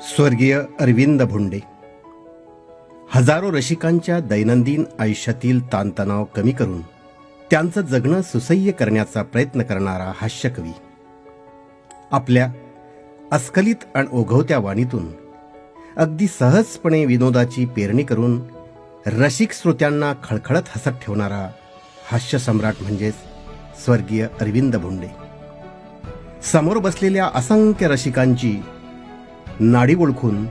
स्वर्गीय अरविंद भोंडे. हजारो रसिकांच्या दैनंदिन आयुष्यातील ताणतणाव कमी करून त्यांचं जगणं सुसह्य करण्याचा प्रयत्न करणारा हास्यकवी आपल्या अस्खलित आणि ओघवत्या वाणीतून अगदी सहजपणे विनोदाची पेरणी करून रसिक श्रोत्यांना खळखळत हसत ठेवणारा हास्य सम्राट म्हणजेच स्वर्गीय अरविंद भोंडे. समोर बसलेल्या असंख्य रसिकांची नाडी ओळखून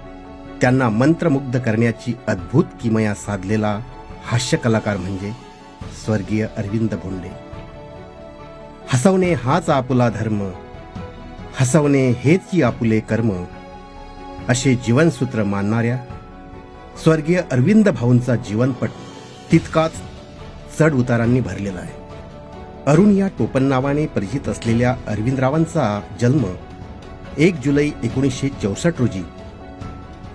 त्यांना मंत्रमुग्ध करण्याची अद्भुत किमया साधलेला हास्य कलाकार म्हणजे स्वर्गीय अरविंद भोंडे हसवणे हाच आपुला धर्म हसवणे हेच आपुले कर्म असे जीवनसूत्र मानणाऱ्या स्वर्गीय अरविंद भाऊंचा जीवनपट तितकाच चढ उतारांनी भरलेला आहे. अरुण या टोपण नावाने परिचित असलेल्या अरविंदरावांचा जन्म एक जुलै एकोणीसशे चौसष्ट रोजी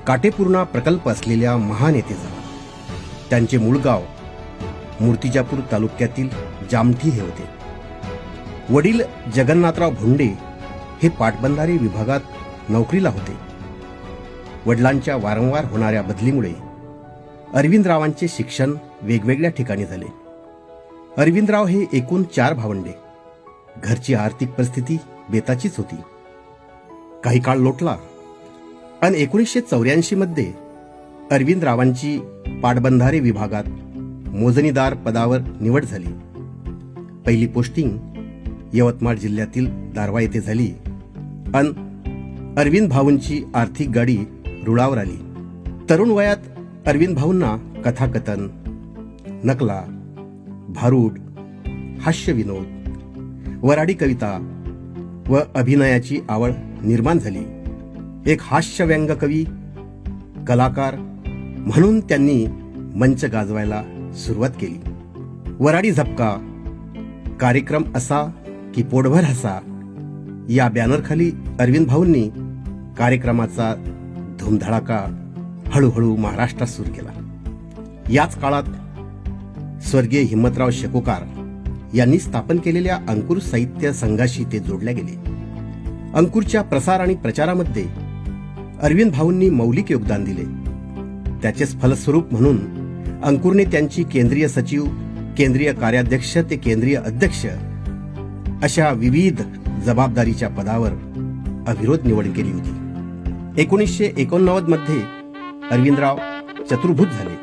काटेपूर्णा प्रकल्प असलेल्या महान येथे झाला त्यांचे मूळ गाव मूर्तिजापूर तालुक्यातील जामठी हे होते. वडील जगन्नाथराव भोंडे हे पाटबंधारे विभागात नोकरीला होते. वडिलांच्या वारंवार होणाऱ्या बदलीमुळे अरविंदरावांचे शिक्षण वेगवेगळ्या ठिकाणी झाले. अरविंदराव हे एकूण चार भावंडे. घरची आर्थिक परिस्थिती बेताचीच होती. काही काळ लोटला. आणि एकोणीसशे चौऱ्याऐंशी मध्ये अरविंदरावांची पाटबंधारे विभागात मोजणीदार पदावर निवड झाली. पहिली पोस्टिंग यवतमाळ जिल्ह्यातील दारवा येथे झाली. अन अरविंद भाऊंची आर्थिक गाडी रुळावर आली. तरुण वयात अरविंद भाऊंना कथाकथन नकला भारूड हास्य विनोद वराडी कविता व अभिनयाची आवड निर्माण झाली. एक हास्य व्यंग कवी कलाकार म्हणून त्यांनी मंच गाजवायला सुरुवात केली. वराडी झपका कार्यक्रम असा की पोटभर हसा या बॅनरखाली अरविंद भाऊंनी कार्यक्रमाचा धूमधडाका हळूहळू महाराष्ट्रात सुरू केला. याच काळात स्वर्गीय हिम्मतराव शेकोकार यांनी स्थापन केलेल्या अंकुर साहित्य संघाशी ते जोडले गेले. अंकुरच्या प्रसार आणि प्रचारामध्ये अरविंद भाऊंनी मौलिक योगदान दिले. त्याचेच फलस्वरूप म्हणून अंकुरने त्यांची केंद्रीय सचिव केंद्रीय कार्याध्यक्ष ते केंद्रीय अध्यक्ष अशा विविध जबाबदारीच्या पदावर अविरोध निवड केली होती. एकोणीसशे एकोणनव्वदमध्ये अरविंदराव चतुर्भुज झाले.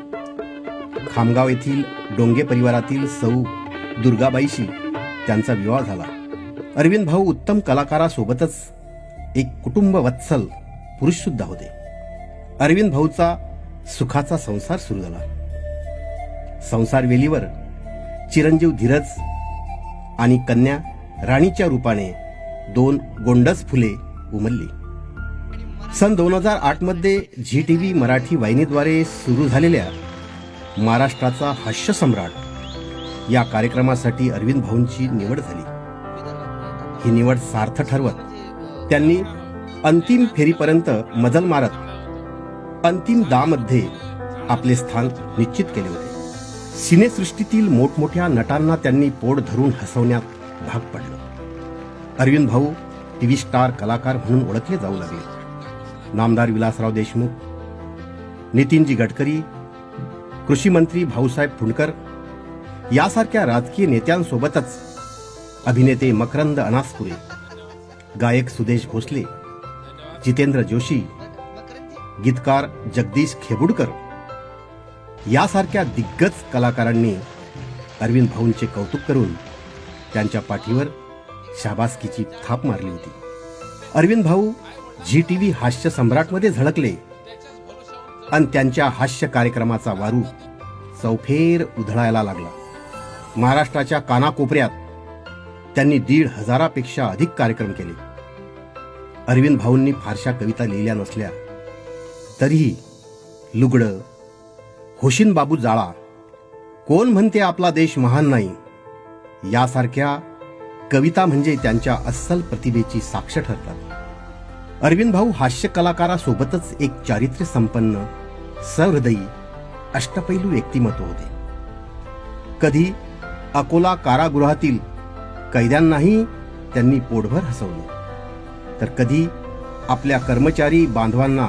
खामगाव येथील डोंगे परिवारातील सौ दुर्गाबाईशी त्यांचा विवाह झाला. अरविंद भाऊ उत्तम कलाकारासोबतच एक कुटुंब वत्सल पुरुष सुद्धा होते. अरविंद भाऊचा सुखाचा संसार सुरू झाला. संसार वेलीवर चिरंजीव धीरज आणि कन्या राणीच्या रूपाने दोन गोंडस फुले उमलली. सन दोन हजार आठमध्ये झी टी व्ही मराठी वाहिनीद्वारे सुरू झालेल्या महाराष्ट्राचा हास्यसम्राट या कार्यक्रमासाठी अरविंद भाऊंची निवड झाली. ही निवड सार्थ ठरवत. त्यांनी अंतिम फेरीपर्यंत मजल मारत अंतिम दामध्ये आपले स्थान निश्चित केले होते. सिनेसृष्टीतील मोठमोठ्या नटांना त्यांनी पोट धरून हसवण्यात भाग पडलं. अरविंद भाऊ टीव्ही स्टार कलाकार म्हणून ओळखले जाऊ लागले. नामदार विलासराव देशमुख नितीनजी गडकरी कृषी मंत्री भाऊसाहेब फुंडकर यासारख्या राजकीय नेत्यांसोबतच अभिनेते मकरंद अनासपुरे गायक सुदेश भोसले जितेंद्र जोशी गीतकार जगदीश खेबुडकर यासारख्या दिग्गज कलाकारांनी अरविंद भाऊंचे कौतुक करून त्यांच्या पाठीवर शाबासकीची थाप मारली होती. अरविंद भाऊ झी टीव्ही हास्य सम्राटमध्ये झळकले आणि त्यांच्या हास्य कार्यक्रमाचा वारू चौफेर उधळायला लागला. महाराष्ट्राच्या कानाकोपऱ्यात त्यांनी दीड हजारापेक्षा अधिक कार्यक्रम केले. अरविंद भाऊंनी फारशा कविता लिहिल्या नसल्या तरीही लुगडं होशिन बाबू जाळा कोण म्हणते आपला देश महान नाही यासारख्या कविता म्हणजे त्यांच्या अस्सल प्रतिभेची साक्ष ठरतात. अरविंद भाऊ हास्य कलाकारासोबतच एक चारित्र्य संपन्न सहृदयी अष्टपैलू व्यक्तिमत्व होते. कधी अकोला कारागृहातील कैद्यांनाही त्यांनी पोटभर हसवलं. तर कधी आपल्या कर्मचारी बांधवांना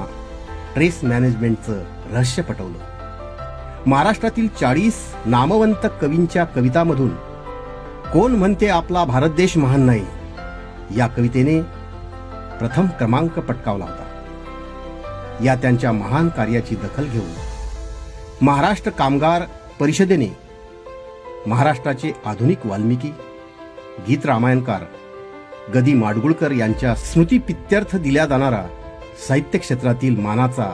ट्रेस मॅनेजमेंटचं रहस्य पटवलं. महाराष्ट्रातील चाळीस नामवंत कवींच्या कवितामधून कोण म्हणते आपला भारत देश महान नाही या कवितेने प्रथम क्रमांक पटकावला होता. या त्यांच्या महान कार्याची दखल घेऊन महाराष्ट्र कामगार परिषदेने महाराष्ट्राचे आधुनिक वाल्मिकी गीत रामायणकार गदी माडगुळकर यांच्या स्मृतीपित्यर्थ दिल्या जाणारा साहित्य क्षेत्रातील मानाचा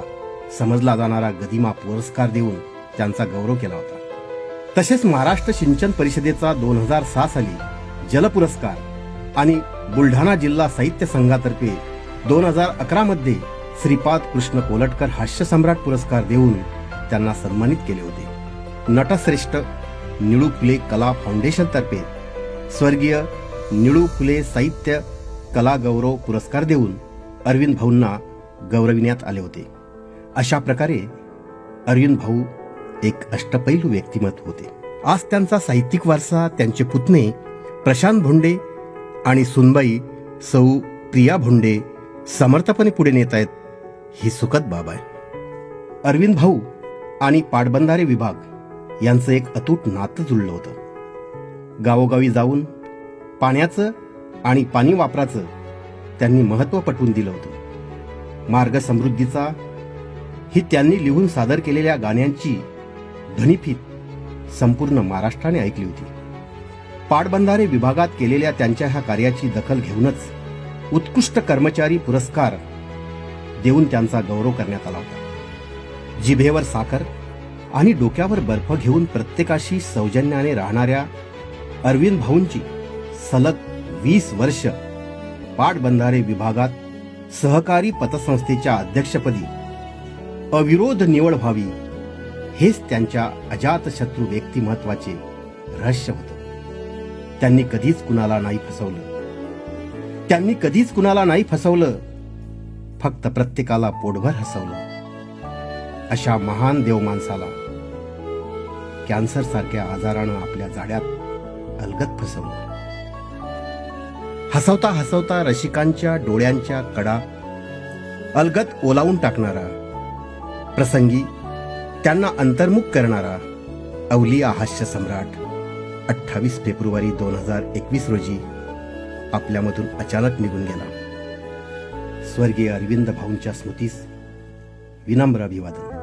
समजला जाणारा गदिमा पुरस्कार देऊन त्यांचा गौरव केला होता. तसेच महाराष्ट्र सिंचन परिषदेचा दोन हजार सहा साली जल पुरस्कार आणि बुलढाणा जिल्हा साहित्य संघातर्फे दोन हजार अकरा मध्ये श्रीपाद कृष्ण कोलटकर हास्य सम्राट पुरस्कार देऊन त्यांना सन्मानित केले होते. नटश्रेष्ठ निळू फुले कला फाउंडेशनतर्फे स्वर्गीय निळू फुले साहित्य कला गौरव पुरस्कार देऊन अरविंद भाऊंना गौरविण्यात आले होते. अशा प्रकारे अरविंद भाऊ एक अष्टपैलू व्यक्तिमत्व होते. आज त्यांचा साहित्यिक वारसा त्यांचे पुतणे प्रशांत भोंडे आणि सुनबाई सौ प्रिया भोंडे समर्थपणे पुढे नेत आहेत ही सुखद बाब आहे. अरविंद भाऊ आणि पाटबंधारे विभाग यांचं एक अतूट नातं जुळलं होतं. गावोगावी जाऊन पाण्याचं आणि पाणी वापराचं त्यांनी महत्त्व पटवून दिलं होतं. मार्ग समृद्धीचा ही त्यांनी लिहून सादर केलेल्या गाण्यांची ध्वनिफीत संपूर्ण महाराष्ट्राने ऐकली होती. पाटबंधारे विभागात केलेल्या त्यांच्या ह्या कार्याची दखल घेऊनच उत्कृष्ट कर्मचारी पुरस्कार देऊन त्यांचा गौरव करण्यात आला होता. जिभेवर साखर आणि डोक्यावर बर्फ घेऊन प्रत्येकाशी सौजन्याने राहणाऱ्या अरविंद भाऊंची सलग वीस वर्ष पाटबंधारे विभागात सहकारी पतसंस्थेच्या अध्यक्षपदी. अविरोध निवड व्हावी हेच त्यांच्या अजातशत्रू व्यक्तिमत्वाचे रहस्य होत. त्यांनी कधीच कुणाला नाही फसवलं. त्यांनी कधीच कुणाला नाही फसवलं. फक्त प्रत्येकाला पोटभर हसवलं. अशा महान देव माणसाला कॅन्सर सारख्या आजारानं आपल्या जाड्यात अलगत फसवलं हसवता हसवता रसिकांच्या डोळ्यांच्या कडा अलगत ओलावून टाकणारा प्रसंगी त्यांना अंतर्मुख करणारा अवलिया हास्य सम्राट अठ्ठावीस फेब्रुवारी दोन हजार एकवीस रोजी आपल्यामधून अचानक निघून गेला. स्वर्गीय अरविंद भाऊंच्या स्मृतीस विनम्र अभिवादन.